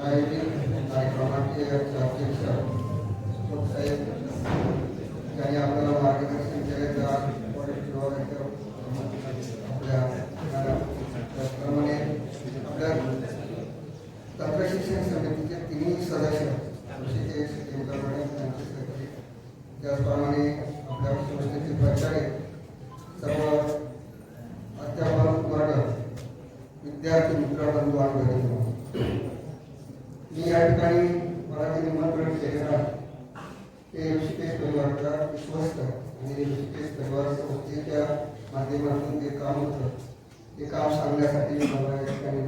कार्यक्रमाचे अध्यक्ष साहेब त्यांनी आपल्याला मार्गदर्शन त्या आपल्या त्याचप्रमाणे आपल्या तंत्रशिक्षण समितीचे तिन्ही सदस्य ऋषिकेश त्यांचे त्याचप्रमाणे आपल्या संस्थेचे प्राचार्य सर्व अध्यापक वर्ग विद्यार्थी मित्र बंधू आणि ठिकाणी मला जे निमंत्रण केलेलं आहे ते ऋषिकेश परिवाराचा विश्वस्त आणि ऋषिकेश परिवार संस्थेच्या माध्यमातून जे काम होतं ते काम सांगण्यासाठी मला या ठिकाणी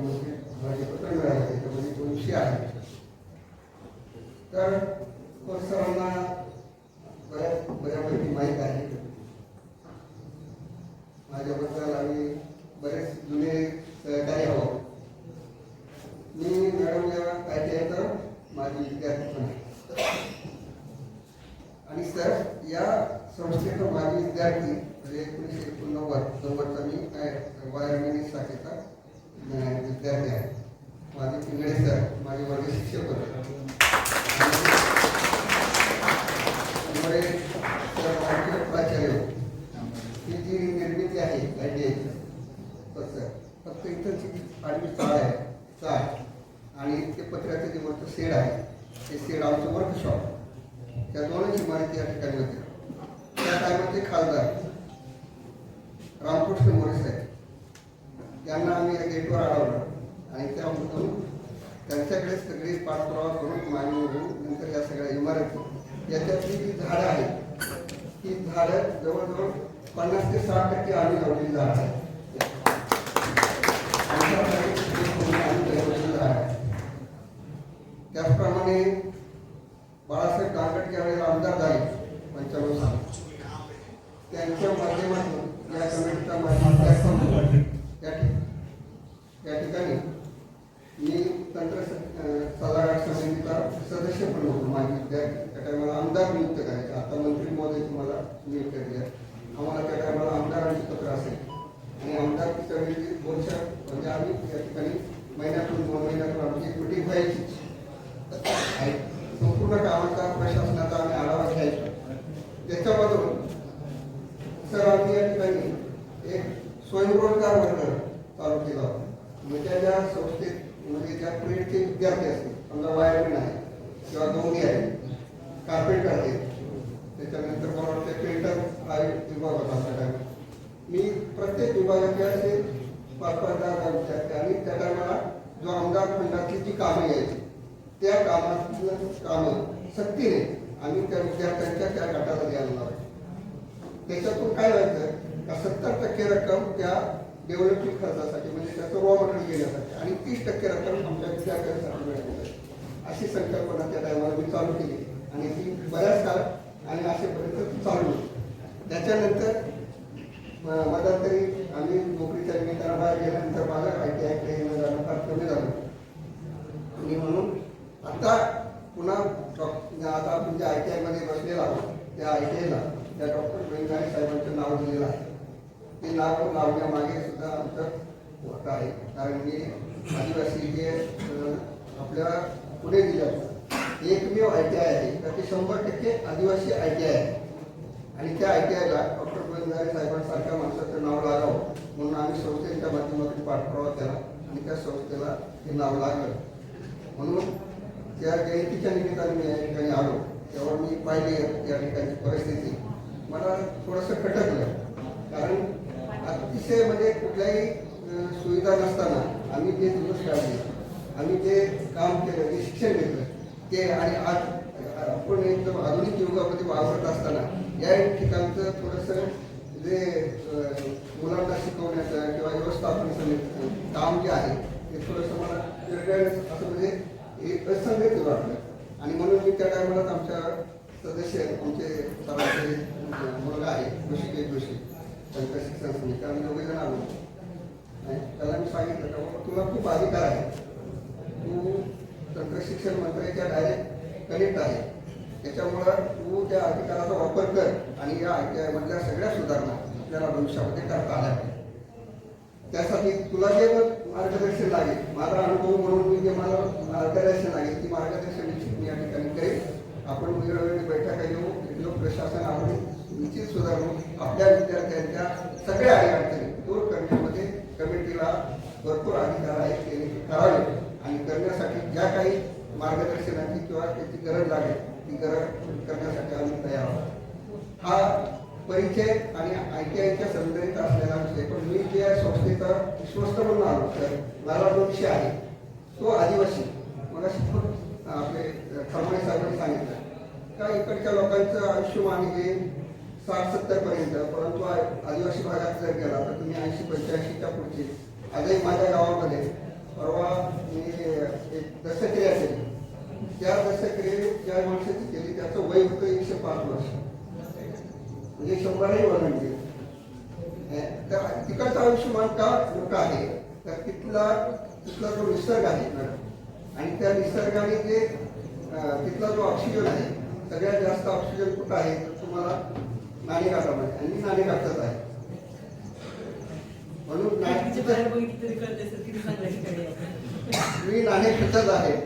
माझे पत्र मिळाले त्याच्यामध्ये तो विषय आहे. तर सरांना सर्वांना बऱ्याच बऱ्यापैकी माहीत आहे. माझ्याबद्दल आम्ही बरेच जुने सहकारी आहोत. मी मॅडम या काय केलं तर माझी विद्यार्थी आणि सर या संस्थेचा माझी विद्यार्थी म्हणजे एकोणीसशे एकोणनव्वद नव्वदचा मी वायरमॅन शाखेचा विद्यार्थी आहे. माझे पिंगळे सर माझे वर्ग शिक्षक होते. त्यामुळे ही जी निर्मिती आहे आय टी आयची फक्त फक्त इथं जी आडवी चाळ आहे चाळ. आणि ते पत्र्याचं जे वरचं शेड आहे ते शेड आमचं वर्कशॉप त्या दोनच इमारती या ठिकाणी होत्या. त्या टायमाचे खासदार रामकृष्ण मोरे साहेब. त्यांना आम्ही या गेटवर अडवलं. आणि त्यामधून त्यांच्याकडे सगळी पाठपुरावा करून मागणी होऊन नंतर या सगळ्या इमारती याच्यातली जी झाडं आहेत ती झाडं जवळजवळ पन्नास ते साठ टक्के आम्ही लावलेली झाडं आहेत आमच्याकडे एक कोणी आम्ही लावलेली झाडं आहेत. त्याचप्रमाणे बाळासाहेब दांगट ज्यावेळेला आमदार झाले पंच्याण्णव साल त्यांच्या माध्यमातून या कमिटीच्या माध्यमातून या ठिक- या ठिकाणी मी तंत्र स- अं, सल्लागार समितीचा सदस्य पण होतो माझी विद्यार्थी त्या टायमाला आमदार नियुक्त करायचे आता मंत्री महोदय तुम्हाला नियुक्त केले आम्हाला त्या टायमाला आमदारांची पत्र असेल आणि आमदार समिती वर्ष म्हणजे आम्ही या ठिकाणी महिन्यातून दोन महिन्यातून आमची एक मिटिंग व्हायची आणि संपूर्ण कामाचा प्रशासनाचा आम्ही आढावा घ्यायचो त्याच्यामधून सर आम्ही या ठिकाणी एक स्वयंरोजगार वर्ग चालू केला होता म्हणजे ज्या संस्थेत म्हणजे ज्या ट्रेडचे विद्यार्थी असतील समजा वायरमॅन आहे किंवा दोन्ही आहे. कार्पेंटर आहे. त्याच्यानंतर मला वाटतं पेंटर हा विभाग होता त्या टायमाला मी प्रत्येक विभागाचे असे पाच पाच दहा दहा विचारते आणि त्या टायमाला जो आमदार फंडातली जी कामं यायची त्या कामातलं कामं सक्तीने आम्ही त्या विद्यार्थ्यांच्या त्या गटाला द्यायला लावायचो त्याच्यातून काय व्हायचं? का सत्तर टक्के रक्कम त्या डेव्हलपमेंट खर्चासाठी म्हणजे त्याचं रॉ मटेरियल घेण्यासाठी आणि तीस टक्के रक्कम आमच्या विद्यार्थ्यांसाठी मिळाली अशी संकल्पना त्या टायमाला मी चालू केली. आणि ती बऱ्याच काळ आणि असेपर्यंत चालू होती. त्याच्यानंतर म- मध्यंतरी आम्ही नोकरीच्या निमित्तानं बाहेर गेल्यानंतर माझं आय टी आयकडे येणं जाणं फार कमी झालं. आणि म्हणून आता पुन्हा आता आपण ज्या आय टी आयमध्ये बसलेला आहोत त्या आय टी आयला त्या डॉक्टर बेंगारी साहेबांचं नाव दिलेलं आहे. ते नाव लावण्यामागे सुद्धा आमचं होत आहे. कारण मी आदिवासी जे आपल्या पुढे दिलं जिल्ह्यात एकमेव आय टी आय आहे. तर ते शंभर टक्के आदिवासी आय टी आय आहे. आणि त्या आय टी आयला डॉक्टर गोविंदारे साहेबांसारख्या माणसाचं नाव लागावं म्हणून आम्ही संस्थेच्या माध्यमातून पाठपुरावा केला आणि त्या संस्थेला हे नाव लागलं. म्हणून त्या जयंतीच्या निमित्ताने मी या ठिकाणी आलो तेव्हा मी पाहिले या ठिकाणची परिस्थिती. मला थोडंसं खटकलं कारण अतिशय म्हणजे कुठल्याही सुविधा नसताना आम्ही ते दिवस काढले. आम्ही जे काम केलं जे शिक्षण घेतलं ते आणि आज आपण एकदम आधुनिक युगामध्ये वावरत असताना या ठिकाणचं थोडंसं जे मुलांना शिकवण्याचं किंवा व्यवस्थापन काम जे आहे ते थोडंसं मला वेगळं असं म्हणजे एक असंगत वाटलं. आणि म्हणून मी त्या टायमालाच आमच्या सदस्य आमचे सरांचे मुलगा आहे ऋषिकेश जोशी त्यांच्या शिक्षण समिती. आम्ही दोघे जण आलो. आणि त्याला मी सांगितलं का तुला खूप अधिकार आहे तू तंत्र मंत्र्याच्या डायरेक्ट कनेक्ट आहे. त्याच्यामुळं तू त्या अधिकाराचा वापर कर आणि या मधल्या सगळ्या सुधारणा आपल्याला भविष्यामध्ये करता आल्या पाहिजे त्यासाठी तुला जे मार्गदर्शन लागेल माझा अनुभव म्हणून मी जे मला मार्गदर्शन लागेल ती मार्गदर्शन निश्चित मी या ठिकाणी करेल. आपण वेळोवेळी बैठका घेऊ लोक प्रशासन आपण निश्चित सुधारू. आपल्या विद्यार्थ्यांच्या सगळ्या अडचणी दूर करण्यामध्ये कमिटीला भरपूर अधिकार आहे ते करावे आणि करण्यासाठी ज्या काही मार्गदर्शनाची किंवा त्याची गरज लागेल ती गरज करण्यासाठी आम्ही तयार आहोत. हा परिचय आणि आय टी आयच्या असलेला विषय पण मी जे संस्थेचा विश्वस्त म्हणून आलो तर मला दोनशे आहे तो आदिवासी. मग आपले खरमाई साहेबांनी सांगितलं. का इकडच्या लोकांचं आयुष्यमान हे साठ सत्तरपर्यंत परंतु आदिवासी भागात जर गेला तर तुम्ही ऐंशी पंच्याऐंशीच्या पुढचे आजही माझ्या गावामध्ये परवा मी एक दशक्रिया केली त्या दशक्रियेत ज्या माणसाची केली त्याचं वय होतं एकशे पाच वर्ष. म्हणजे शंभरही गेले म्हणजे. तर तिकडचं आयुष्यमान का मोठं आहे. तर तिथला तिथला जो निसर्ग आहे मॅडम आणि त्या निसर्गाने जे तिथला जो ऑक्सिजन आहे सगळ्यात जास्त ऑक्सिजन कुठं आहे तर तुम्हाला नाणेघाटामध्ये आणि मी नाणेघाटात आहे म्हणून बाकीचे नाणे- बाहेर बघितलं तरी कळते सर किती चांगल्या ठिकाणी आहे. मी नाणेघाटात आहे.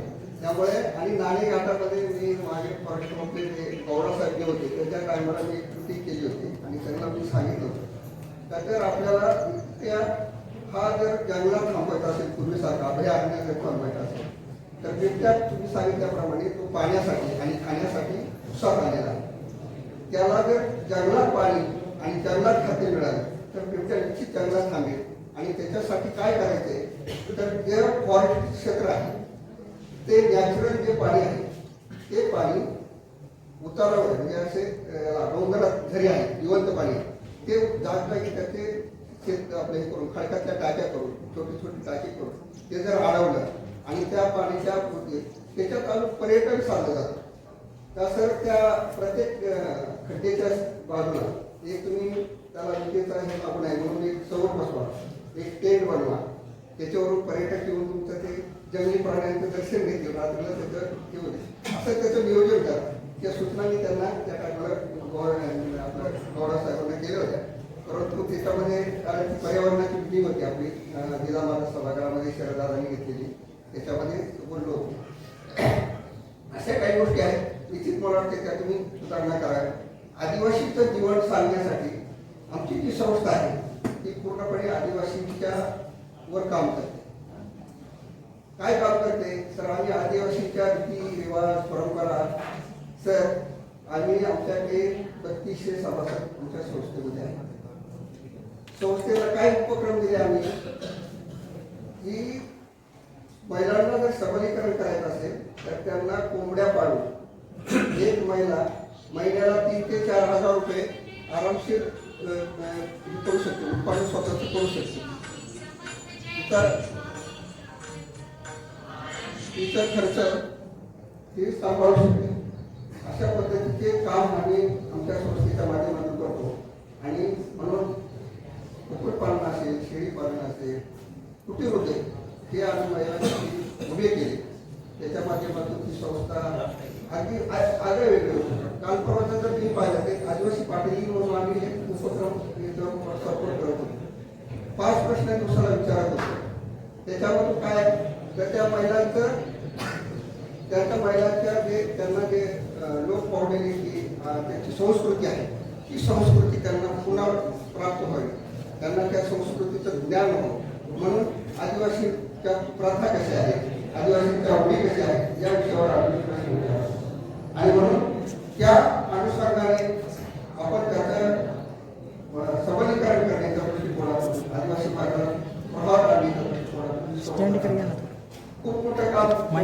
त्यामुळे आणि नाणेघाटामध्ये मी माझे फॉरेस्ट मंत्री जे गौरव साहेब जे होते त्याच्या टायमाला मी कृती केली होती आणि त्यांना मी सांगितलं होतं. जर आपल्याला त्या हा जर जंगलात थांबवायचा असेल पूर्वीसारखा अभयारण्य जर थांबवायचा असेल तर बिबट्या तुम्ही सांगितल्याप्रमाणे तो पाण्यासाठी आणि खाण्यासाठी उत्साह आलेला आहे त्याला जर जंगलात पाणी आणि जंगलात खाते मिळाले तर बिबट्या निश्चित जंगलात थांबेल आणि त्याच्यासाठी काय करायचंय? तर जे फॉरेस्ट क्षेत्र आहे ते नॅचरल जे पाणी आहे ते पाणी उतारावर म्हणजे असे डोंगरात झरी आहे जिवंत पाणी ते जागजागी त्याचे शेत आपले हे करून खडकातल्या टाक्या करून छोटी छोटी टाकी करून ते जर अडवलं आणि त्या पाण्याच्या म्हणजे त्याच्यात अजून पर्यटन साधलं जातं. तसं त्या प्रत्येक खड्डेच्या बाजूला एक तुम्ही त्याला हे लागू आहे म्हणून एक सौर बसवा एक टेंट बनवा. त्याच्यावरून पर्यटक येऊन तुमचं ते जंगली प्राण्यांचं दर्शन घेतील. रात्रीला त्याचं हे असं त्याचं नियोजन करा. त्या सूचना मी त्यांना त्या टाकलं गौर आपल्या गौडा साहेबांना केल्या होत्या. परंतु त्याच्यामध्ये कारण पर्यावरणाची मीटिंग होती आपली. अं, जिल्हा माता सभागृहामध्ये शरदारांनी घेतलेली. त्याच्यामध्ये बोललो होतो. अशा काही गोष्टी आहेत. निश्चित मला वाटते त्या तुम्ही सुधारणा करा आदिवासीचं जीवन सांगण्यासाठी आमची जी संस्था आहे ती पूर्णपणे आदिवासींच्या वर काम करते. काय काम करते? सर आम्ही आदिवासींच्या रीती रिवाज परंपरा सर आम्ही आमच्याकडे बत्तीसशे सभासद आमच्या संस्थेमध्ये आहे. संस्थेला काय उपक्रम दिले आम्ही? की महिलांना जर सबलीकरण करायचं असेल तर त्यांना कोंबड्या पाळून एक महिला महिन्याला तीन ते चार हजार रुपये आरामशीर खर्च हे सांभाळू शकते. अशा पद्धतीचे काम आम्ही आमच्या संस्थेच्या माध्यमातून करतो. आणि म्हणून कुक्कुटपालन असेल शेळीपालन असेल कुठे होते हे आम्ही महिलांसाठी उभे केले. त्याच्या माध्यमातून ती संस्था अगदी आ- आगळे वेगळे होते काल परवाचं जर मी पाहिलं ते आदिवासी पाटील म्हणून आम्ही हे उपक्रम सपोर्ट करत होतो. पाच प्रश्न दिवसाला विचारत होतो. त्याच्यामधून काय तर त्या महिलांचं त्यांच्या महिलांच्या जे त्यांना जे लोक पावलेली जी त्यांची संस्कृती आहे ती संस्कृती त्यांना पुन्हा प्राप्त व्हावी. त्यांना त्या संस्कृतीचं ज्ञान व्हावं. म्हणून आदिवासीच्या प्रथा कशा आहेत? आदिवासींच्या आवडी कशा आहेत? या विषयावर आम्ही प्रश्न विचारतो. आणि म्हणून त्या अनुषंगाने आपण त्याचं सबलीकरण करण्याचा दृष्टिकोनातून आदिवासी भागाला प्रभाव आणण्याच्या दृष्टिकोनातून खूप मोठं काम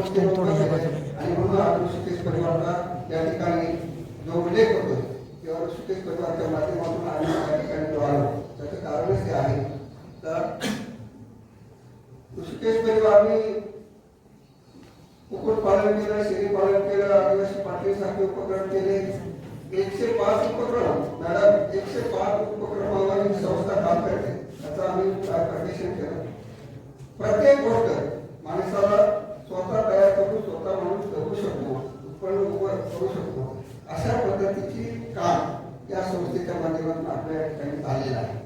पालन केलं शेती पालन केलं आदिवासी पाटील सारखे उपक्रम केले. एकशे पाच उपक्रम मॅडम एकशे पाच उपक्रमावर संस्था काम करते. त्याचा आम्ही प्रदर्शन केलं? प्रत्येक गोष्ट माणसाला स्वतः तयार करून स्वतः माणूस करू शकतो उत्पन्न करू शकतो. अशा पद्धतीची काम या संस्थेच्या माध्यमातून आपल्या ठिकाणी आलेलं आहे.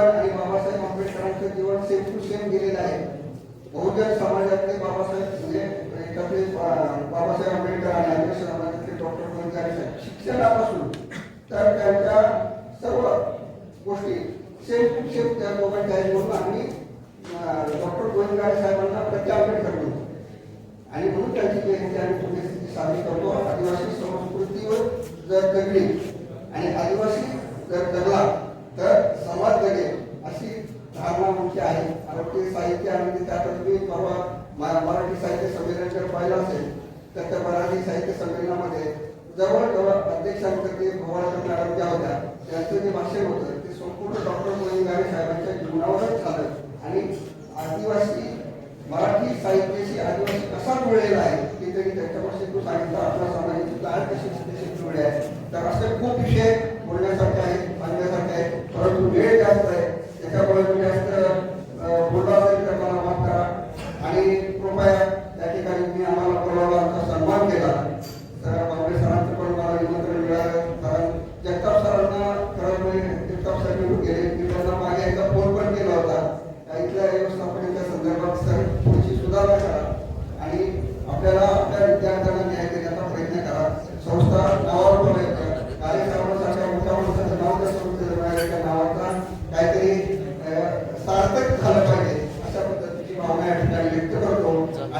जीवन आणि बाबासाहेब आंबेडकरांचं जीवन सेम टू सेम गेलेलं आहे. बहुजन समाजातले बाबासाहेब म्हणजे बाबासाहेब आंबेडकर आणि आदिवासी समाजातले डॉक्टर गोविंद शिक्षणापासून तर त्यांच्या सर्व गोष्टी सेम टू सेम त्या दोघांच्या आहेत म्हणून आम्ही डॉक्टर गोविंद साहेबांना प्रति आंबेडकर म्हणतो आणि म्हणून त्यांची जयंती आम्ही पुण्यस्थिती साजरी करतो. आदिवासी संस्कृतीवर जर जगली आणि आदिवासी जर जगला तर समाज जगेल अशी धारणा आमची आहे आणि ते साहित्य आणि म्हणजे ते मी परवा मराठी साहित्य संमेलन जर पाहिलं असेल तर त्या मराठी साहित्य संमेलनामध्ये जवळजवळ अध्यक्षांचं ते भवाळकर मॅडम ज्या होत्या त्यांचं जे भाषण होतं ते संपूर्ण डॉक्टर गोविंदारे साहेबांच्या जीवनावरच झालं. आणि आदिवासी मराठी साहित्याशी आदिवासी कसा जुळलेला आहे ते तरी त्यांच्यापासून तू सांगितलं आपल्या समाजाची काय कशी जुळले आहे. तर असे खूप विषय बोलण्यासारखे आहेत.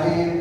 I